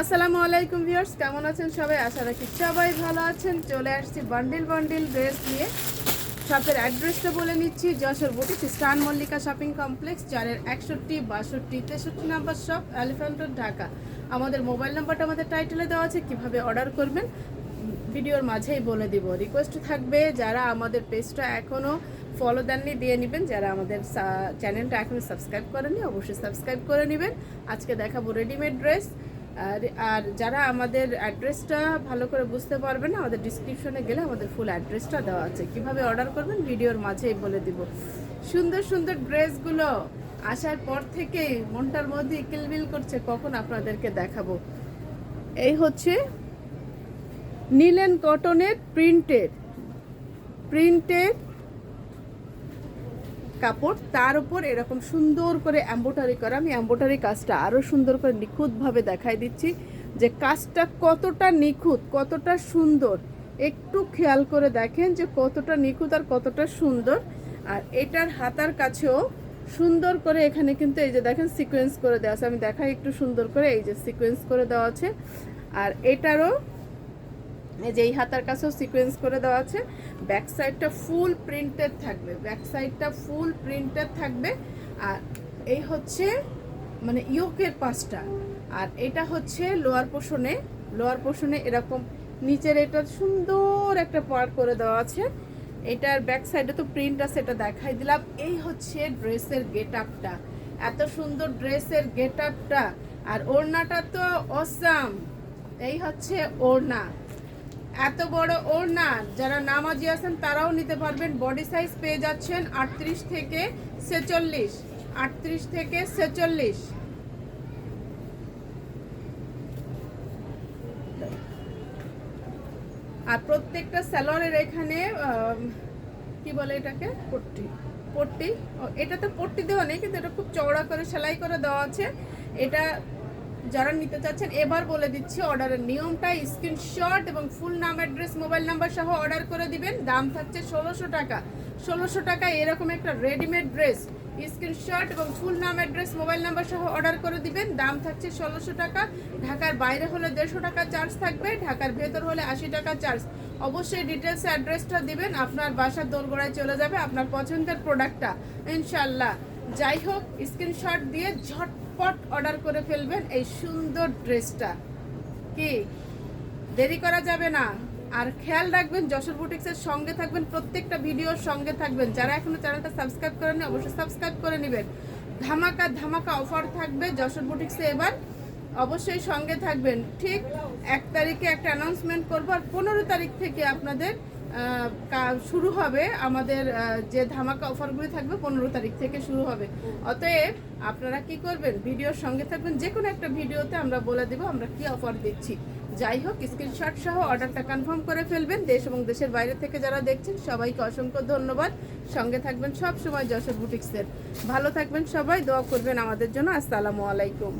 আসসালামু আলাইকুম ভিউয়ার্স, কেমন আছেন সবাই? আশা রাখি সবাই ভালো আছেন। চলে আসছি বান্ডিল বান্ডিল ড্রেস নিয়ে। শপের অ্যাড্রেসটা বলে নিচ্ছি, যশোর বুটিক স্টান মল্লিকা শপিং কমপ্লেক্স চারের একষট্টি, বাষট্টি, তেষট্টি নাম্বার শপ এলিফ্যান্ট ঢাকা। আমাদের মোবাইল নাম্বারটা আমাদের টাইটেলে দেওয়া আছে, কীভাবে অর্ডার করবেন, ভিডিওর মাঝেই বলে দিব। রিকোয়েস্ট থাকবে, যারা আমাদের পেজটা এখনও ফলো দেননি, দিয়ে নেবেন। যারা আমাদের চ্যানেলটা এখনও সাবস্ক্রাইব করেনি অবশ্যই সাবস্ক্রাইব করে নেবেন। আজকে দেখাবো রেডিমেড ড্রেস আর আর যারা আমাদের অ্যাড্রেসটা ভালো করে বুঝতে পারবেন না, আমাদের ডিসক্রিপশনে গেলে আমাদের ফুল অ্যাড্রেসটা দেওয়া আছে। কীভাবে অর্ডার করবেন, ভিডিওর মাঝেই বলে দিব। সুন্দর সুন্দর ড্রেসগুলো আসার পর থেকেই মনটার মধ্যে কিলবিল করছে, কখন আপনাদেরকে দেখাবো। এই হচ্ছে নীলেন কটনের প্রিন্টেড প্রিন্টেড কাপড়, তার উপর এরকম সুন্দর করে এম্বোটারি করা। আমি এম্বোটারি কাজটা আরও সুন্দর করে নিখুঁতভাবে দেখাই দিচ্ছি যে কাজটা কতটা নিখুঁত, কতটা সুন্দর। একটু খেয়াল করে দেখেন যে কতটা নিখুঁত আর কতটা সুন্দর। আর এটার হাতার কাছেও সুন্দর করে এখানে কিন্তু এই যে দেখেন সিকোয়েন্স করে দেওয়া আছে। আমি দেখাই একটু সুন্দর করে, এই যে সিকোয়েন্স করে দেওয়া আছে। আর এটারও এই যে এই হাতার কাছেও সিকোয়েন্স করে দেওয়া আছে। ব্যাক সাইডটা ফুল প্রিন্টেড থাকবে। ব্যাক সাইডটা ফুল প্রিন্টেড থাকবে। আর এই হচ্ছে মানে ইয়োকের পাশটা। আর এটা হচ্ছে লোয়ার পোর্শনে লোয়ার পোর্শনে এরকম নিচের এটা সুন্দর একটা পার্ট করে দেওয়া আছে। এটার ব্যাক সাইডে তো প্রিন্ট আছে, এটা দেখাই দিলাম। এই হচ্ছে ড্রেসের গেট আপটা এত সুন্দর ড্রেসের গেট আপটা আর ওড়নাটা তো অসাম এই হচ্ছে ওড়না। এত বড় ওড়না যারা নামাজি আছেন, তারাও নিতে পারবেন। বডি সাইজ পেয়ে যাচ্ছেন আটত্রিশ থেকে ছেচল্লিশ। আটত্রিশ থেকে ছেচল্লিশ। আর প্রত্যেকটা স্যালোয়ারের এখানে কি বলে এটাকে? পট্টি। পট্টি? এটা তো পট্টি দেওয়া নেই, কিন্তু এটা খুব চওড়া করে সেলাই করে দেওয়া আছে। এটা যারা নিতে চাচ্ছেন, এবার বলে দিচ্ছি অর্ডারের নিয়মটা। স্ক্রিনশট এবং ফুল নাম অ্যাড্রেস মোবাইল নাম্বার সহ অর্ডার করে দিবেন। দাম থাকছে ষোলোশো টাকা। ষোলোশো টাকায় এরকম একটা রেডিমেড ড্রেস স্ক্রিনশট এবং ফুল নাম অ্যাড্রেস মোবাইল নাম্বার সহ অর্ডার করে দিবেন। দাম থাকছে ষোলোশো টাকা। ঢাকার বাইরে হলে দেড়শো টাকা চার্জ থাকবে, ঢাকার ভেতর হলে আশি টাকা চার্জ অবশ্যই ডিটেলস অ্যাড্রেসটা দিবেন, আপনার বাসার দোরগোড়ায় চলে যাবে আপনার পছন্দের প্রোডাক্টটা ইনশাল্লাহ যাই হোক স্ক্রিনশট দিয়ে ঝটপট অর্ডার করে ফেলবেন এই সুন্দর ড্রেসটা। কি? দেরি করা যাবে না। আর খেয়াল রাখবেন, যশোর বুটিক্সের সঙ্গে থাকবেন, প্রত্যেকটা ভিডিওর সঙ্গে থাকবেন। যারা এখনও চ্যানেলটা সাবস্ক্রাইব করেনি অবশ্যই সাবস্ক্রাইব করে নেবেন। ধামাকা ধামাকা অফার থাকবে যশোর বুটিক্সে এবার। অবশ্যই সঙ্গে থাকবেন। ঠিক এক তারিখে একটা অ্যানাউন্সমেন্ট করব, আর পনেরো তারিখ থেকে আপনাদের শুরু হবে আমাদের যে ধামাকা অফারগুলি থাকবে পনেরো তারিখ থেকে শুরু হবে। অতএব আপনারা কি করবেন? ভিডিওর সঙ্গে থাকবেন। যে কোনো একটা ভিডিওতে আমরা বলে দেবো আমরা কি অফার দিচ্ছি। যাই হোক স্ক্রিনশট সহ অর্ডারটা কনফার্ম করে ফেলবেন। দেশ এবং দেশের বাইরে থেকে যারা দেখছেন, সবাইকে অসংখ্য ধন্যবাদ। সঙ্গে থাকবেন সব সময় যশোর বুটিক্সের ভালো থাকবেন সবাই, দোয়া করবেন আমাদের জন্য। আসসালামু আলাইকুম।